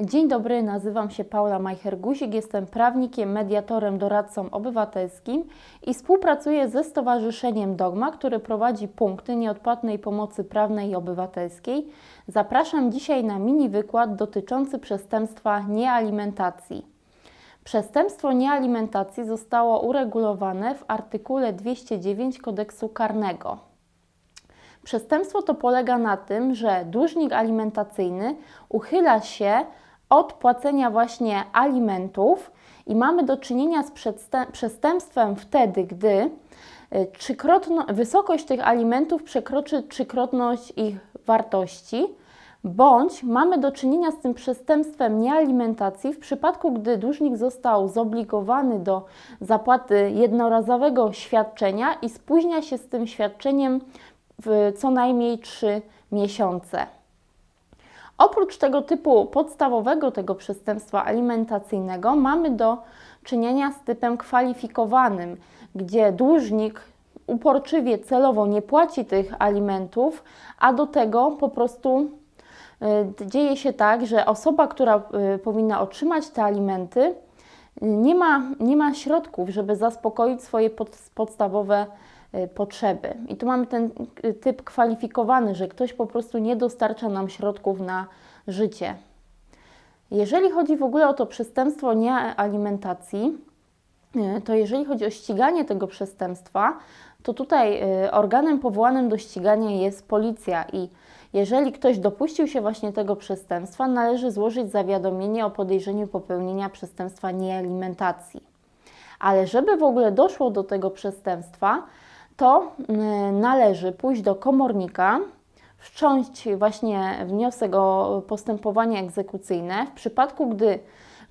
Dzień dobry, nazywam się Paula Majcher-Guzik, jestem prawnikiem, mediatorem, doradcą obywatelskim i współpracuję ze Stowarzyszeniem Dogma, które prowadzi punkty nieodpłatnej pomocy prawnej i obywatelskiej. Zapraszam dzisiaj na mini wykład dotyczący przestępstwa niealimentacji. Przestępstwo niealimentacji zostało uregulowane w artykule 209 kodeksu karnego. Przestępstwo to polega na tym, że dłużnik alimentacyjny uchyla się od płacenia właśnie alimentów i mamy do czynienia z przestępstwem wtedy, gdy y, wysokość tych alimentów przekroczy trzykrotność ich wartości, bądź mamy do czynienia z tym przestępstwem niealimentacji w przypadku, gdy dłużnik został zobligowany do zapłaty jednorazowego świadczenia i spóźnia się z tym świadczeniem w co najmniej 3 miesiące. Oprócz tego typu podstawowego tego przestępstwa alimentacyjnego mamy do czynienia z typem kwalifikowanym, gdzie dłużnik uporczywie celowo nie płaci tych alimentów, a do tego po prostu y, dzieje się tak, że osoba, która y, powinna otrzymać te alimenty, nie ma, nie ma środków, żeby zaspokoić swoje pod, podstawowe y, potrzeby. I tu mamy ten y, typ kwalifikowany, że ktoś po prostu nie dostarcza nam środków na życie. Jeżeli chodzi w ogóle o to przestępstwo niealimentacji, y, to jeżeli chodzi o ściganie tego przestępstwa, to tutaj organem powołanym do ścigania jest policja i jeżeli ktoś dopuścił się właśnie tego przestępstwa, należy złożyć zawiadomienie o podejrzeniu popełnienia przestępstwa niealimentacji. Ale żeby w ogóle doszło do tego przestępstwa, to y, należy pójść do komornika, wszcząć właśnie wniosek o postępowanie egzekucyjne. W przypadku, gdy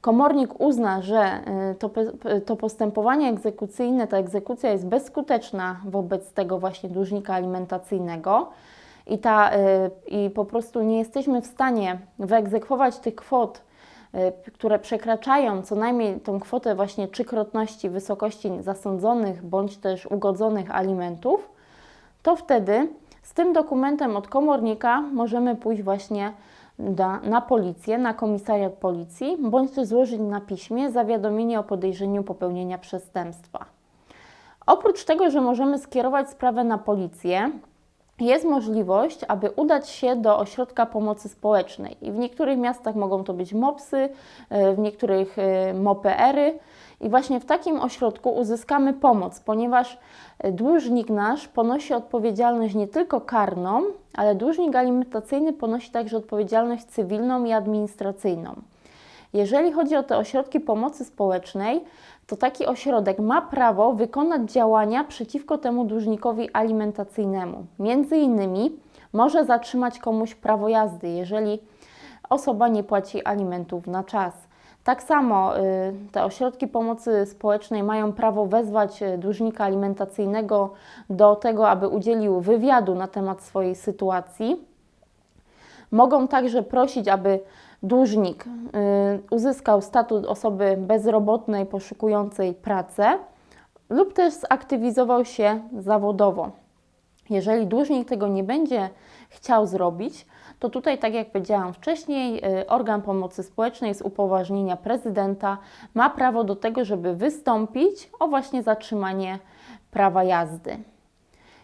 komornik uzna, że y, to, to postępowanie egzekucyjne, ta egzekucja jest bezskuteczna wobec tego właśnie dłużnika alimentacyjnego i, ta, y, i po prostu nie jesteśmy w stanie wyegzekwować tych kwot, y, które przekraczają co najmniej tą kwotę właśnie trzykrotności wysokości zasądzonych bądź też ugodzonych alimentów, to wtedy z tym dokumentem od komornika możemy pójść właśnie da, na policję, na komisariat policji, bądź też złożyć na piśmie zawiadomienie o podejrzeniu popełnienia przestępstwa. Oprócz tego, że możemy skierować sprawę na policję, jest możliwość, aby udać się do ośrodka pomocy społecznej. I w niektórych miastach mogą to być MOPSy, y, w niektórych y, MOPR-y. I właśnie w takim ośrodku uzyskamy pomoc, ponieważ y, dłużnik nasz ponosi odpowiedzialność nie tylko karną, ale dłużnik alimentacyjny ponosi także odpowiedzialność cywilną i administracyjną. Jeżeli chodzi o te ośrodki pomocy społecznej, to taki ośrodek ma prawo wykonać działania przeciwko temu dłużnikowi alimentacyjnemu. Między innymi może zatrzymać komuś prawo jazdy, jeżeli osoba nie płaci alimentów na czas. Tak samo y, te ośrodki pomocy społecznej mają prawo wezwać y, dłużnika alimentacyjnego do tego, aby udzielił wywiadu na temat swojej sytuacji. Mogą także prosić, aby dłużnik y, uzyskał status osoby bezrobotnej poszukującej pracę lub też zaktywizował się zawodowo. Jeżeli dłużnik tego nie będzie chciał zrobić, to tutaj, tak jak powiedziałam wcześniej, y, organ pomocy społecznej z upoważnienia prezydenta ma prawo do tego, żeby wystąpić o właśnie zatrzymanie prawa jazdy.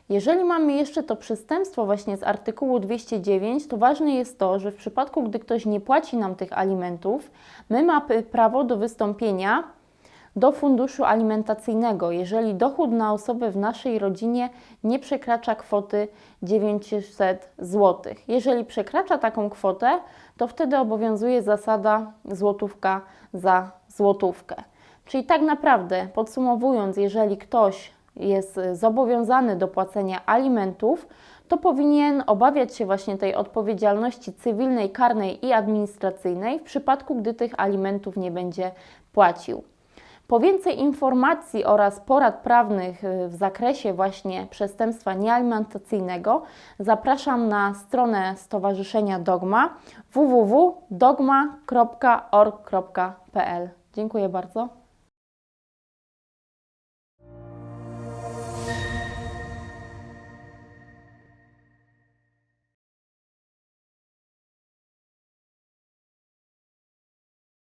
Jeżeli mamy jeszcze to przestępstwo właśnie z artykułu 209, to ważne jest to, że w przypadku, gdy ktoś nie płaci nam tych alimentów, my mamy prawo do wystąpienia do funduszu alimentacyjnego, jeżeli dochód na osobę w naszej rodzinie nie przekracza kwoty 900 zł. Jeżeli przekracza taką kwotę, to wtedy obowiązuje zasada złotówka za złotówkę. Czyli tak naprawdę, podsumowując, jeżeli ktoś jest zobowiązany do płacenia alimentów, to powinien obawiać się właśnie tej odpowiedzialności cywilnej, karnej i administracyjnej w przypadku, gdy tych alimentów nie będzie płacił. Po więcej informacji oraz porad prawnych y, w zakresie właśnie przestępstwa niealimentacyjnego zapraszam na stronę Stowarzyszenia Dogma www.dogma.org.pl. Dziękuję bardzo.